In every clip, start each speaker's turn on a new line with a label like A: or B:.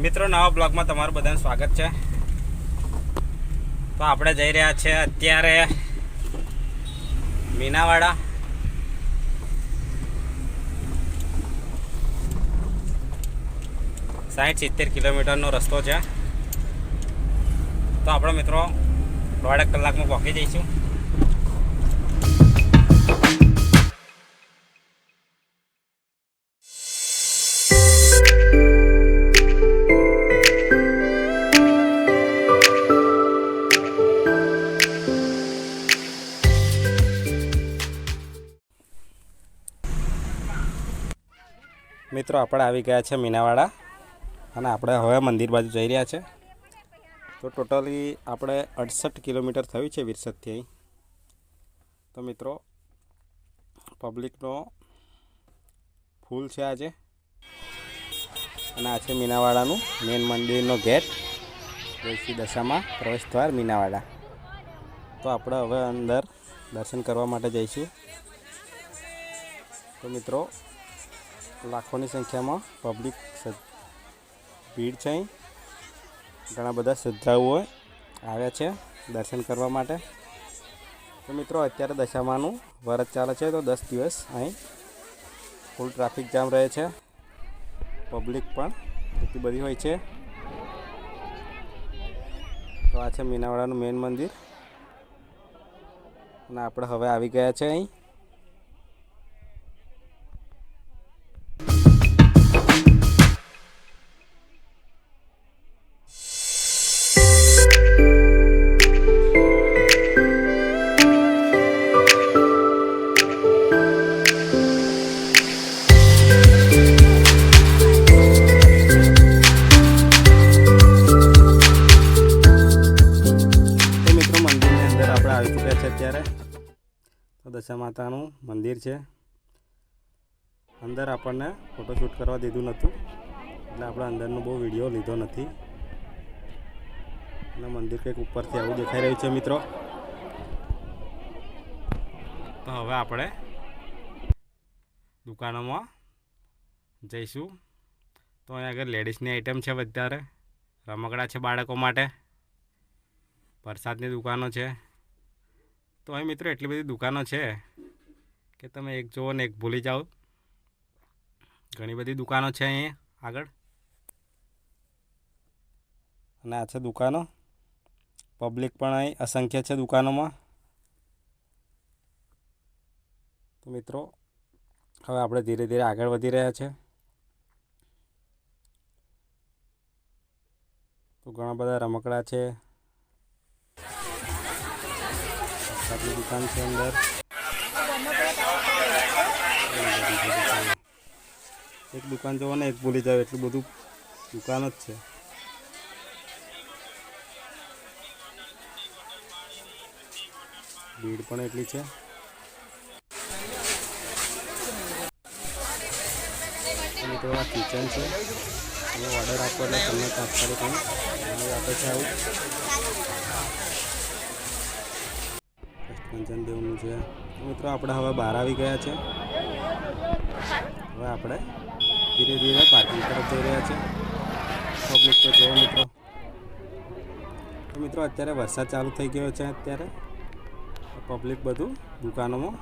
A: મિત્રો, નવા બ્લોગમાં તમારું બધાનું સ્વાગત છે. તો આપણે જઈ રહ્યા છે અત્યારે મીનાવાડા. સાઠ સિત્તેર કિલોમીટરનો રસ્તો છે. તો આપણે મિત્રો, દોઢેક કલાકમાં પહોંચી જઈશું. મિત્રો આપણે આવી ગયા છે મીનાવાડા અને આપણે હવે મંદિર બાજુ જઈ રહ્યા છે. તો ટોટલી આપણે અડસઠ કિલોમીટર થયું છે વિરસદથી અહીં. તો મિત્રો, પબ્લિકનો ફૂલ છે આજે. અને આ છે મીનાવાડાનું મેન મંદિરનો ગેટ દેશી દશામાં પ્રવેશદ્વાર મીનાવાડા. તો આપણે હવે અંદર દર્શન કરવા માટે જઈશું. તો મિત્રો લાખોની સંખ્યામાં પબ્લિક ભીડ છે અહીં. ઘણા બધા શ્રદ્ધાળુઓ આવ્યા છે દર્શન કરવા માટે. તો મિત્રો, અત્યારે દશામાનું વરત ચાલે છે, તો દસ દિવસ અહીં ફૂલ ટ્રાફિક જામ રહે છે. પબ્લિક પણ એટલી બધી હોય છે. તો આ છે મીનાવાડાનું મેન મંદિર. અને આપણે હવે આવી ગયા છે અહીં. દશા માતાનું મંદિર છે. અંદર આપણને ફોટોશૂટ કરવા દીધું નહોતું. એટલે આપણે અંદરનો બહુ વીડિયો લીધો નથી. અને મંદિર કંઈક ઉપરથી આવું દેખાઈ રહ્યું છે, મિત્રો. તો હવે આપણે દુકાનોમાં જઈશું. તો અહીંયા આગળ લેડીઝની આઈટમ છે વધારે. રમકડા છે બાળકો માટે. વરસાદની દુકાનો છે. તો અહીં મિત્રો એટલી બધી દુકાનો છે કે તમે એક જુઓ ને એક ભૂલી જાઓ. ઘણી બધી દુકાનો છે અહીં આગળ. અને આ છે દુકાનો. પબ્લિક પણ અહીં અસંખ્ય છે દુકાનોમાં. તો મિત્રો, હવે આપણે ધીરે ધીરે આગળ વધી રહ્યા છે. તો ઘણા બધા રમકડા છે. વરસાદની દુકાન છે અંદર. એક દુકાન જોવો ને એક ભૂલી જાવ, એટલું બધું દુકાન જ છે. ભીડ પણ એટલી છે. કિચન છે. તમે ઓર્ડર આપો એટલે તમને તાત્કાલિક આપે છે આવું. કંચન દેવનું છે. મિત્રો આપણે હવે બહાર આવી ગયા છે. હવે આપણે ધીરે ધીરે પાર્કિંગ તરફ જઈ રહ્યા છે. પબ્લિક તો જુઓ મિત્રો. તો મિત્રો અત્યારે વરસાદ ચાલુ થઈ ગયો છે અત્યારે. પબ્લિક બધું દુકાનોમાં.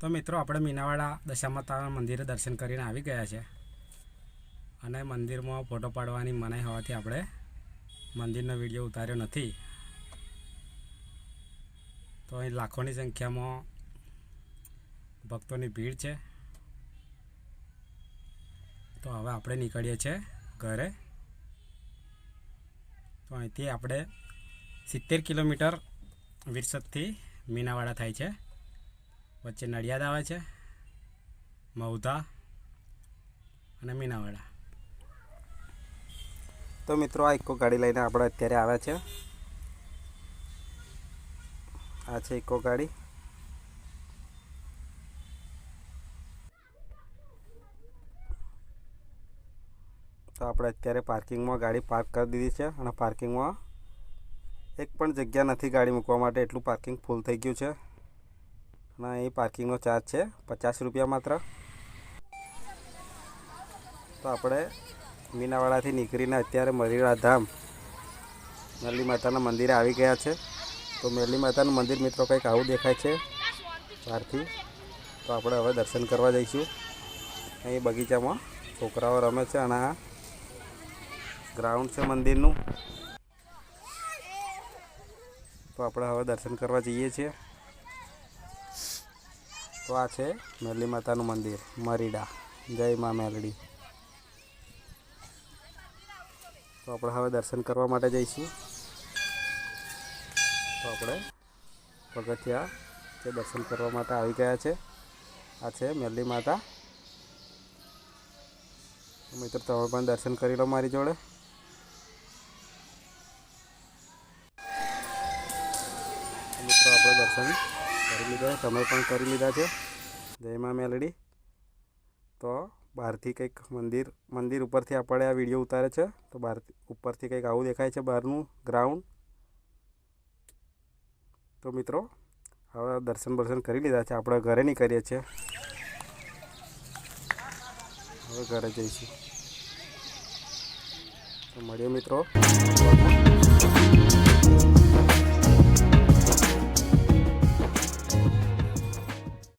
A: તો મિત્રો આપણે મીનાવાડા દશામાતા મંદિરે દર્શન કરીને આવી ગયા છે. અને મંદિરમાં ફોટો પાડવાની મનાઈ હોવાથી આપણે મંદિરનો વીડિયો ઉતાર્યો નથી. તો અહીં લાખોની સંખ્યામાં ભક્તોની ભીડ છે. તો હવે આપણે નીકળીએ છીએ ઘરે. તો અહીંથી આપણે સિત્તેર કિલોમીટર વિરસદથી મીનાવાડા થાય છે. વચ્ચે નડિયાદ આવે છે મૌધા અને મીનાવાડા. તો મિત્રો આ ઇકો ગાડી લઈને આપણે અત્યારે આવ્યા છે. આ છે ઇકો ગાડી. તો આપણે અત્યારે પાર્કિંગમાં ગાડી પાર્ક કરી દીધી છે અને પાર્કિંગમાં એક પણ જગ્યા નથી ગાડી મૂકવા માટે. એટલું પાર્કિંગ ફૂલ થઈ ગયું છે. અને અહીં પાર્કિંગનો ચાર્જ છે પચાસ રૂપિયા માત્ર. તો આપણે મીનાવાડાથી નીકળીને અત્યારે મરીડા ધામ મેરલી માતાના મંદિરે આવી ગયા છે. તો મેરલી માતાનું મંદિર મિત્રો કંઈક આવું દેખાય છે બહારથી. તો આપણે હવે દર્શન કરવા જઈશું. અહીં બગીચામાં છોકરાઓ રમે છે અને આ ગ્રાઉન્ડ છે મંદિરનું. તો આપણે હવે દર્શન કરવા જઈએ છીએ. તો આ છે મેરલી માતાનું મંદિર, મરીડા. જય મા મેલડી. તો આપણે હવે દર્શન કરવા માટે જઈશું. તો આપણે પગથિયા તે દર્શન કરવા માટે આવી ગયા છે, આ છે મેલ્લી માતા. મિત્ર, તમે પણ દર્શન કરી લો મારી જોડે. મિત્રો, આપણે દર્શન કરી લીધા તમે પણ કરી લીધા છે. જય મા મેલડી. તો બહારથી કંઈક મંદિર મંદિર ઉપરથી આપણે આ વીડિયો ઉતારે છે. તો બહાર ઉપરથી કંઈક આવું દેખાય છે બહારનું ગ્રાઉન્ડ. તો મિત્રો, હવે દર્શન બર્શન કરી લીધા છે. આપણે ઘરે નહીં કરીએ છીએ. હવે ઘરે જઈશું. તો મળીએ મિત્રો.